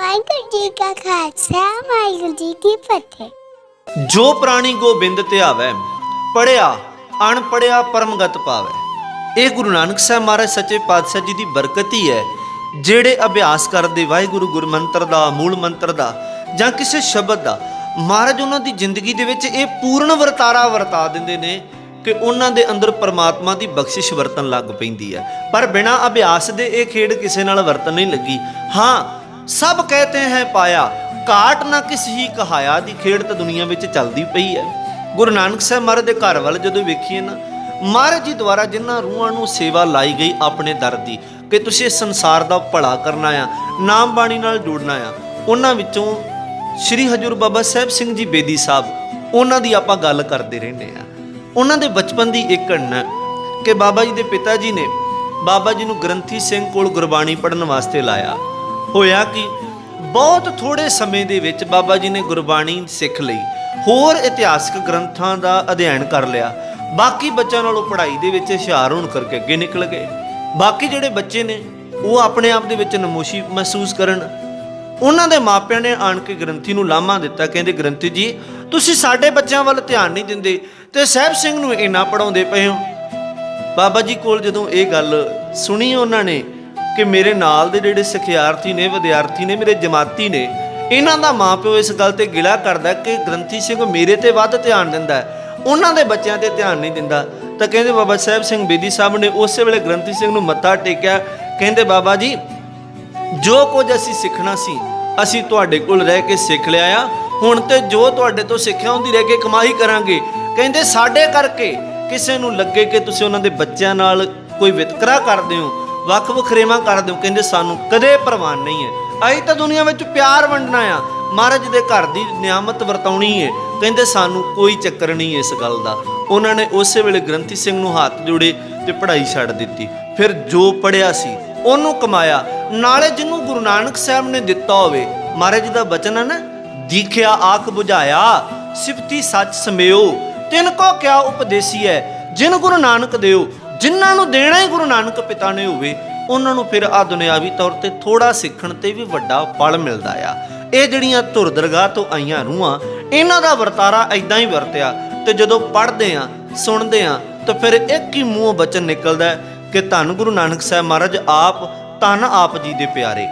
ਵਾਹਿਗੁਰੂ ਜੀ ਕਾ ਖਾਲਸਾ, ਵਾਹਿਗੁਰੂ ਜੀ ਕੀ ਫਤਿਹ। ਜੋ ਪ੍ਰਾਣੀ ਗੋਬਿੰਦ ਧਿਆਵੈ ਪੜਿਆ ਅਣ ਪੜਿਆ ਪਰਮਗਤ ਪਾਵੈ। ਇਹ ਗੁਰੂ ਨਾਨਕ ਸਾਹਿਬ ਮਹਾਰਾਜ ਸੱਚੇ ਪਾਤਸ਼ਾਹ ਜੀ ਦੀ ਬਰਕਤ ਹੀ ਹੈ, ਜਿਹੜੇ ਅਭਿਆਸ ਕਰਦੇ ਵਾਹਿਗੁਰੂ ਗੁਰਮੰਤਰ ਦਾ, ਮੂਲ ਮੰਤਰ ਦਾ, ਜਾਂ ਕਿਸੇ ਸ਼ਬਦ ਦਾ, ਮਹਾਰਾਜ ਉਹਨਾਂ ਦੀ ਜ਼ਿੰਦਗੀ ਦੇ ਵਿੱਚ ਇਹ ਪੂਰਨ ਵਰਤਾਰਾ ਵਰਤਾ ਦਿੰਦੇ ਨੇ ਕਿ ਉਹਨਾਂ ਦੇ ਅੰਦਰ ਪਰਮਾਤਮਾ ਦੀ ਬਖਸ਼ਿਸ਼ ਵਰਤਣ ਲੱਗ ਪੈਂਦੀ ਹੈ। ਪਰ ਬਿਨਾਂ ਅਭਿਆਸ ਦੇ ਇਹ ਖੇਡ ਕਿਸੇ ਨਾਲ ਵਰਤਣ ਨਹੀਂ ਲੱਗੀ। ਹਾਂ ਸਭ ਕਹਤੇ ਹੈ ਪਾਇਆ ਕਾਟ ਨਾ ਕਿਸ ਹੀ ਕਹਾਇਆ ਦੀ ਖੇਡ ਤਾਂ ਦੁਨੀਆ ਵਿੱਚ ਚੱਲਦੀ ਪਈ ਹੈ। ਗੁਰੂ ਨਾਨਕ ਸਾਹਿਬ ਮਹਾਰਾਜ ਦੇ ਘਰ ਵੱਲ ਜਦੋਂ ਵੇਖੀਏ ਨਾ, ਮਹਾਰਾਜ ਜੀ ਦੁਆਰਾ ਜਿਨ੍ਹਾਂ ਰੂਹਾਂ ਨੂੰ ਸੇਵਾ ਲਾਈ ਗਈ ਆਪਣੇ ਦਰ ਦੀ, ਕਿ ਤੁਸੀਂ ਇਸ ਸੰਸਾਰ ਦਾ ਭਲਾ ਕਰਨਾ ਆ ਨਾਮ ਬਾਣੀ ਨਾਲ ਜੁੜਨਾ ਆ ਉਹਨਾਂ ਵਿੱਚੋਂ ਸ਼੍ਰੀ ਹਜੂਰ ਬਾਬਾ ਸਾਹਿਬ ਸਿੰਘ ਜੀ ਬੇਦੀ ਸਾਹਿਬ, ਉਹਨਾਂ ਦੀ ਆਪਾਂ ਗੱਲ ਕਰਦੇ ਰਹਿੰਦੇ ਆ ਉਹਨਾਂ ਦੇ ਬਚਪਨ ਦੀ ਇੱਕ ਘਟਨਾ ਕਿ ਬਾਬਾ ਜੀ ਦੇ ਪਿਤਾ ਜੀ ਨੇ ਬਾਬਾ ਜੀ ਨੂੰ ਗ੍ਰੰਥੀ ਸਿੰਘ ਕੋਲ ਗੁਰਬਾਣੀ ਪੜਨ ਵਾਸਤੇ ਲਾਇਆ। ਹੋਇਆ ਕਿ ਬਹੁਤ ਥੋੜੇ ਸਮੇਂ ਦੇ ਵਿੱਚ ਬਾਬਾ ਜੀ ਨੇ ਗੁਰਬਾਣੀ ਸਿੱਖ ਲਈ, ਹੋਰ ਇਤਿਹਾਸਕ ਗ੍ਰੰਥਾਂ ਦਾ ਅਧਿਐਨ ਕਰ ਲਿਆ। ਬਾਕੀ ਬੱਚਿਆਂ ਨਾਲੋਂ ਪੜ੍ਹਾਈ ਦੇ ਵਿੱਚ ਹੁਸ਼ਿਆਰ ਹੋਣ ਕਰਕੇ ਅੱਗੇ ਨਿਕਲ ਗਏ। ਬਾਕੀ ਜਿਹੜੇ ਬੱਚੇ ਨੇ, ਉਹ ਆਪਣੇ ਆਪ ਦੇ ਵਿੱਚ ਨਮੋਸ਼ੀ ਮਹਿਸੂਸ ਕਰਨ। ਉਹਨਾਂ ਦੇ ਮਾਪਿਆਂ ਨੇ ਆਣ ਕੇ ਗ੍ਰੰਥੀ ਨੂੰ ਲਾਮਾ ਦਿੱਤਾ, ਕਹਿੰਦੇ, ਗ੍ਰੰਥੀ ਜੀ, ਤੁਸੀਂ ਸਾਡੇ ਬੱਚਿਆਂ ਵੱਲ ਧਿਆਨ ਨਹੀਂ ਦਿੰਦੇ ਤੇ ਸਾਹਿਬ ਸਿੰਘ ਨੂੰ ਇੰਨਾ ਪੜਾਉਂਦੇ ਪਏ ਹੋ? ਬਾਬਾ ਜੀ ਕੋਲ ਜਦੋਂ ਇਹ ਗੱਲ ਸੁਣੀ ਉਹਨਾਂ ਨੇ ਕਿ ਮੇਰੇ ਨਾਲ ਦੇ ਜਿਹੜੇ ਸਿਖਿਆਰਥੀ ਨੇ, ਵਿਦਿਆਰਥੀ ਨੇ, ਮੇਰੇ ਜਮਾਤੀ ਨੇ, ਇਹਨਾਂ ਦਾ ਮਾਪਿਓ ਇਸ ਗੱਲ ਤੇ ਗਿਲਾ ਕਰਦਾ ਕਿ ਗ੍ਰੰਥੀ ਸਿੰਘ ਮੇਰੇ ਤੇ ਵੱਧ ਧਿਆਨ ਦਿੰਦਾ ਉਹਨਾਂ ਦੇ ਬੱਚਿਆਂ ਤੇ ਧਿਆਨ ਨਹੀਂ ਦਿੰਦਾ। ਤਾਂ ਕਹਿੰਦੇ ਬਾਬਾ ਸਾਹਿਬ ਸਿੰਘ ਬੇਦੀ ਸਾਹਿਬ ਨੇ ਉਸੇ ਵੇਲੇ ਗ੍ਰੰਥੀ ਸਿੰਘ ਨੂੰ ਮੱਥਾ ਟੇਕਿਆ। ਕਹਿੰਦੇ ਬਾਬਾ ਜੀ, ਜੋ ਕੁਝ ਅਸੀਂ ਸਿੱਖਣਾ ਸੀ, ਅਸੀਂ ਤੁਹਾਡੇ ਕੋਲ ਰਹਿ ਕੇ ਸਿੱਖ ਲਿਆ ਆ। ਹੁਣ ਤੇ ਜੋ ਤੁਹਾਡੇ ਤੋਂ ਸਿੱਖਿਆ ਹੁੰਦੀ ਰਹਿ ਕੇ ਕਮਾਈ ਕਰਾਂਗੇ। ਕਹਿੰਦੇ ਸਾਡੇ ਕਰਕੇ ਕਿਸੇ ਨੂੰ ਲੱਗੇ ਕਿ ਤੁਸੀਂ ਉਹਨਾਂ ਦੇ ਬੱਚਿਆਂ ਨਾਲ ਕੋਈ ਵਿਤਕਰਾ ਕਰਦੇ ਹੋ। ਵੱਖ ਵਖਰੇਵਾ ਕਰ ਦਿਓ। ਕਹਿੰਦੇ ਸਾਨੂੰ ਕਦੇ ਪ੍ਰਵਾਨ ਨਹੀਂ ਹੈ। ਅਸੀਂ ਤਾਂ ਦੁਨੀਆ ਵਿੱਚ ਪਿਆਰ ਵੰਡਣਾ ਆ। ਮਹਾਰਾਜ ਦੇ ਘਰ ਦੀ ਨਿਆਮਤ ਵਰਤਾਉਣੀ ਹੈ। ਕਹਿੰਦੇ ਸਾਨੂੰ ਕੋਈ ਚੱਕਰ ਨਹੀਂ ਇਸ ਗੱਲ ਦਾ। ਉਹਨਾਂ ਨੇ ਉਸੇ ਵੇਲੇ ਗ੍ਰੰਥੀ ਸਿੰਘ ਨੂੰ ਹੱਥ ਜੋੜੇ ਤੇ ਪੜ੍ਹਾਈ ਛੱਡ ਦਿੱਤੀ। ਫਿਰ ਜੋ ਪੜਿਆ ਸੀ, ਉਹਨੂੰ ਕਮਾਇਆ। ਨਾਲੇ ਜਿਹਨੂੰ ਗੁਰੂ ਨਾਨਕ ਸਾਹਿਬ ਨੇ ਦਿੱਤਾ ਹੋਵੇ, ਮਹਾਰਾਜ ਦਾ ਬਚਨ ਹੈ ਨਾ, ਦੀਖਿਆ ਆਖ 부ਝਾਇਆ ਸਿਫਤੀ ਸੱਚ ਸਮਿਓ। ਤਿਨ ਕੋ ਕਿਆ ਉਪਦੇਸੀ ਹੈ? ਜਿਨ ਗੁਰੂ ਨਾਨਕ ਦਿਓ ਜਿਨ੍ਹਾਂ ਨੂੰ ਦੇਣਾ ਹੀ ਗੁਰੂ ਨਾਨਕ ਪਿਤਾ ਨੇ ਹੋਵੇ, ਉਹਨਾਂ ਨੂੰ ਫਿਰ ਆ ਦੁਨਿਆਵੀ ਤੌਰ ਤੇ ਥੋੜਾ ਸਿੱਖਣ ਤੇ ਵੀ ਵੱਡਾ ਫਲ ਮਿਲਦਾ ਆ। ਇਹ ਜਿਹੜੀਆਂ ਧੁਰ ਦਰਗਾਹ ਤੋਂ ਆਈਆਂ ਰੂਹਾਂ, ਇਹਨਾਂ ਦਾ ਵਰਤਾਰਾ ਐਦਾਂ ਹੀ ਵਰਤਿਆ ਤੇ ਜਦੋਂ ਪੜ੍ਹਦੇ ਆ, ਸੁਣਦੇ ਆ, ਤਾਂ ਫਿਰ ਇੱਕ ਹੀ ਮੂੰਹ ਬਚਨ ਨਿਕਲਦਾ ਕਿ ਧੰਨ ਗੁਰੂ ਨਾਨਕ ਸਾਹਿਬ ਮਹਾਰਾਜ, ਆਪ ਧੰਨ ਆਪ ਜੀ ਦੇ ਪਿਆਰੇ।